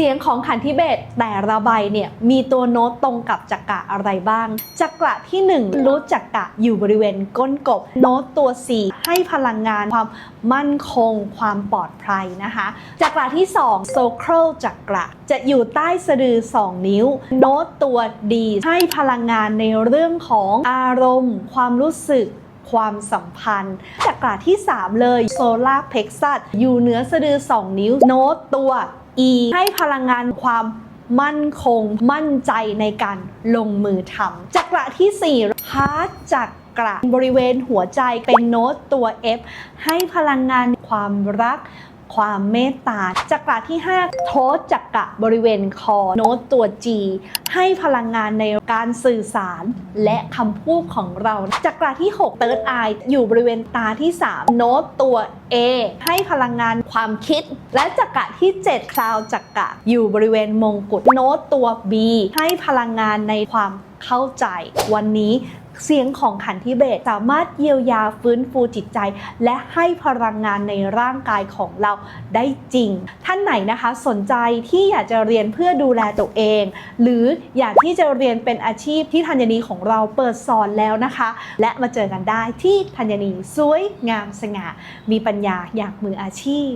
สียงของขันธิเบศแต่ละใบเนี่ยมีตัวโน้ตตรงกับจักระอะไรบ้าง จักระที่ 1 รู้จักระอยู่บริเวณก้นกบ โน้ตตัว 4 ให้พลังงานความมั่นคงความปลอดภัยนะคะ จักระที่2โซโครจักระจะอยู่ใต้สะดือ 2 นิ้ว โน้ตตัว D ให้พลังงานในเรื่องของอารมณ์ ความรู้สึกความสัมพันธ์จักระที่ 3 เลยโซลาร์เพ x ซัสอยู่เหนือสะดือ 2 นิ้ว โน้ตตัว E ให้พลังงานความมั่นคง มั่นใจในการลงมือทำจักระที่ 4 พาร์ดจักระบริเวณหัวใจเป็นโน้ตตัว F ให้พลังงานความรัก ความเมตตาจักระที่ 5 โทสจักระบริเวณคอ โน้ตตัว G ให้พลังงานในการสื่อสารและคำพูดของเรา จักระที่ 6 Third Eye อยู่บริเวณตาที่ 3 โน้ตตัว A ให้พลังงานความคิด และจักระที่7คราวจักระอยู่บริเวณมงกุฎโน้ตตัว B ให้พลังงานในความเข้าใจ วันนี้เสียงของขันธิเบศสามารถเยียวยาฟื้นฟูจิตใจ และให้พลังงานในร่างกายของเราได้จริง ท่านไหนนะคะสนใจที่อยากจะเรียนเพื่อดูแลตัวเอง หรืออยากที่จะเรียนเป็นอาชีพที่ธัญนีของเราเปิดสอนแล้วนะคะ และมาเจอกันได้ที่ธัญนีสวยงามสง่ามีปัญญาอยากมืออาชีพ